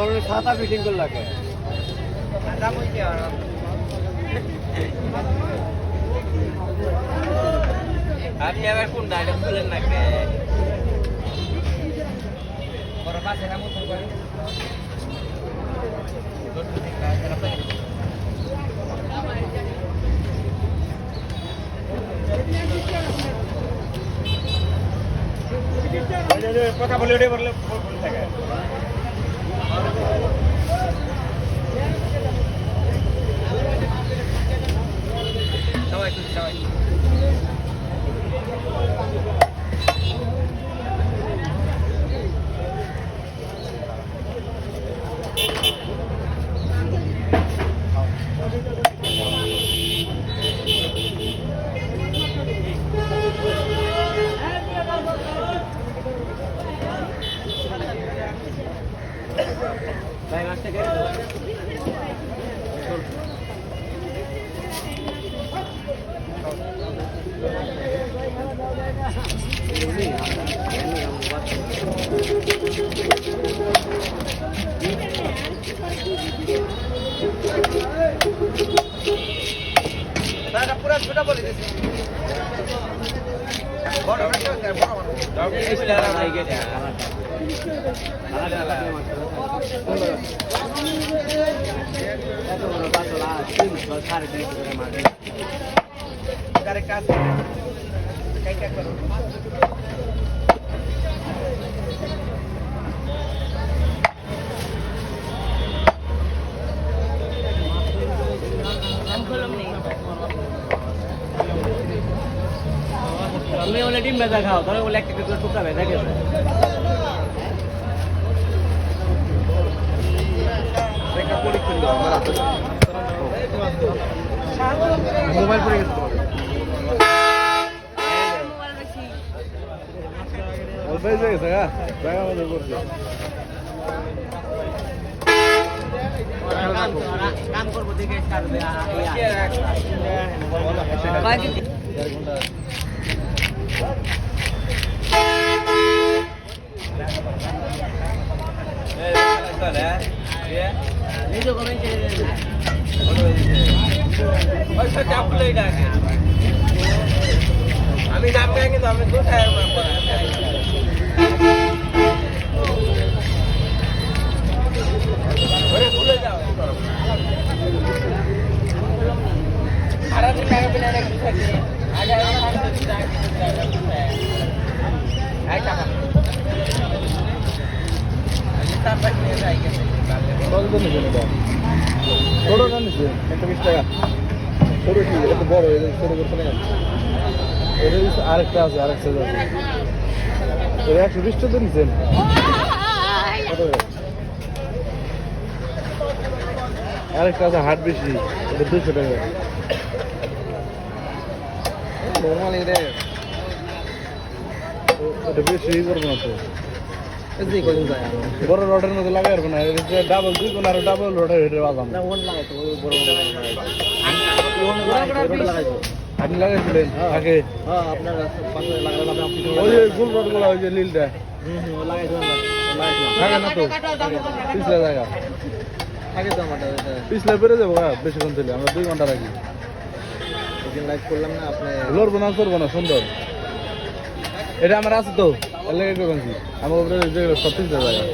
ওর ছাতা ফিটিং করে লাগে আপনি আবার কোন ডায়লগ বলেন না কথা বলে ওটাই বললে থাকে। Thank you. ভাই মাছটা কেটে পুরো ছোট বলে দিছি বড় বড় বড় বড় তুমি বলে ডিম খাও বলে একটা করে টুকরা ভেজা গেছে দেখা পরীক্ষা দাও আমার হাতে মোবাইল পড়ে গেছে অল্প হয়ে গেছে। গা জায়গা মতো করছে কাম করব দেখে ছাড়বে নিজে আমি নাম কিন্তু আমি কোথায় ওরে ভুলে যাও। একটা বিশ টাকা ছোট বড় এটা না এটা আরেকটা আছে আছে এটা একশো বিশ টাকা নিছেন আরেকটা আছে হাট বেশি এটা দুশো টাকা নর্মাল এটা বেশি করব না তো এসে কদিন যায় বড় রডের মধ্যে লাগাই পারব না ডাবল দুই কোন আরও ডাবল রডের হেঁটে বাজাম না ওন লাগাই তো বড় আপনি লাগাইছিলেন আগে। হ্যাঁ আপনার পাশে লাগালাম আপনি ওই গোল রডগুলো ওই যে নীলটা। হুম হুম লাগাইছিলাম লাগাইছিলাম থাকে না তো পিছলে জায়গা। আগে তো আমাদের পিছলে বেড়ে যাব বেশিক্ষণ দিলে আমরা দুই ঘণ্টা রাখি। লাইভ করলাম না আপনি লড়বো না চড়বো না সুন্দর। এটা আমার আছে তো। আমার উপরে সব পিছলে জায়গা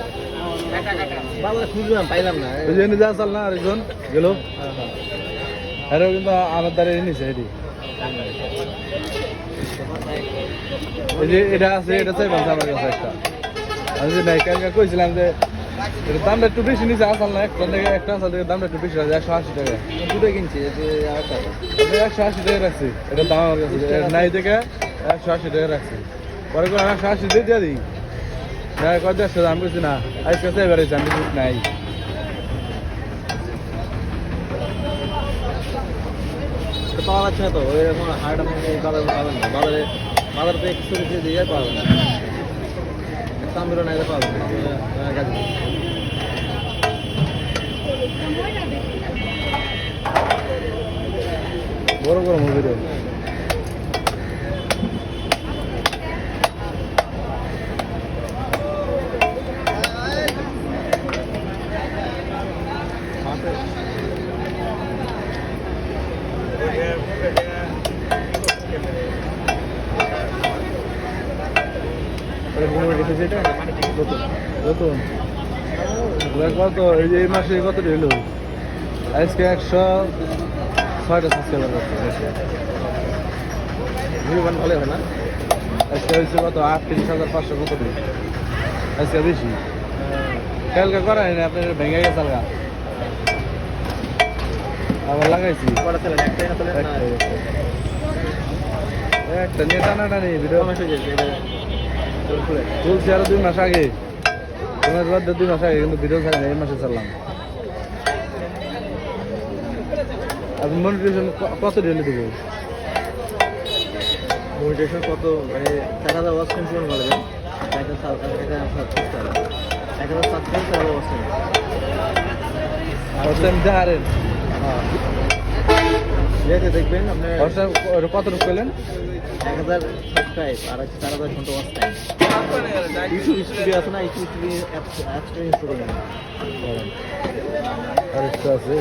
বাবা খুঁজলাম পাইলাম না। ওই যে যা চাল না আরেকজন গেল। কিন্তু আমার দ্বারা নিছে এটি। এই যে এটা আছে এটা চাই আমার কাছে একটা আমি যে নাই কালকে কইছিলাম যে এটার দামটা একটু বেশি নিচে আসাল না একটা থেকে একটা আসাল থেকে দামটা একটু বেশি আছে একশো আশি টাকা। দুটো কিনছি একশো আশি টাকা রাখছি। এটা দাম আমার কাছে নাই থেকে একশো আশি টাকা রাখছি। পরে করে একশো আশি দিয়ে দিয়ে দিই। না কয় দেড়শো দাম করছি না। আজকে চাই বেড়েছে আমি নাই। পাওয়া যাচ্ছে না তো ওই এখন আপনি বাজারে পাবেন না। বাজারে বাজারে তো একশো রুপি দিয়ে পাবেন না। তান্দুরা না পাবেন না। আহ, রেখেছে এটা? নতুন। নতুন? কত এই যে এই মাসে কত আজকে একশো ছয়টা সাবস্ক্রাইবার আছে আচ্ছা। না? আজকে হয়েছে কত? আটত্রিশ হাজার পাঁচশো কত আজকে বেশি? কালকে করাই না ভেঙে গেছে আলগা। আবার লাগাইছি। একটা নিয়ে টানা টানি ভিডিও হয়ে চলছে আরও দুই মাস আগে। তোমার বাদ দুই মাস আগে কিন্তু ভিডিও ছাড়ে না এই মাসে ছাড়লাম। আপনি মনিটাইজেশন কত ঢেলে দেবো? মনিটেশন কত? মানে চার হাজার টাইম পূরণ করবেন এক হাজার এক হাজার সাবস্ক্রাইব এক হাজার ওয়াচ টাইম ফার্স্ট টাইম দেখারেন দেখবেন আপনার খরচা কত রূপ পেলেন? এক হাজার সাবস্ক্রাইব আর আছে চার হাজার ঘণ্টা ওয়াচ টাইম ইউটিউব স্টুডিও আছে না ইউটিউব স্টুডিও অ্যাপসটা ইনস্টল করে নেবেন আর একটু আছে।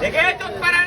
দেখে পাড়ান বল